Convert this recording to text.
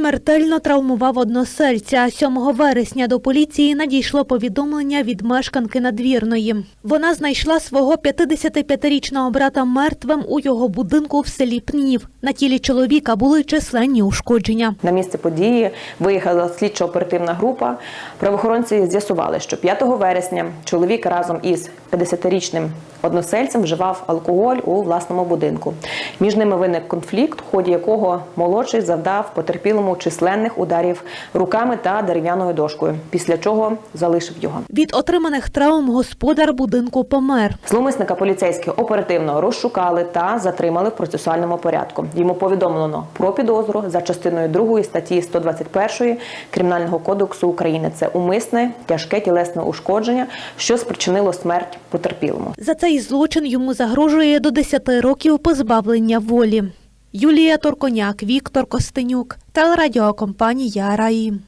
смертельно травмував односельця. 7 вересня до поліції надійшло повідомлення від мешканки надвірної. Вона знайшла свого 55-річного брата мертвим у його будинку в селі Пнів. На тілі чоловіка були численні ушкодження. На місце події виїхала слідчо-оперативна група. Правоохоронці з'ясували, що 5 вересня чоловік разом із 50-річним односельцем вживав алкоголь у власному будинку. Між ними виник конфлікт, в ході якого молодший завдав потерпілому численних ударів руками та дерев'яною дошкою, після чого залишив його. Від отриманих травм господар будинку помер. Зловмисника поліцейські оперативно розшукали та затримали в процесуальному порядку. Йому повідомлено про підозру за частиною 2 статті 121 Кримінального кодексу України. Це умисне тяжке тілесне ушкодження, що спричинило смерть потерпілому. За цей злочин йому загрожує до 10 років позбавлення волі. Юлія Торконяк, Віктор Костенюк, телерадіокомпанія Раї.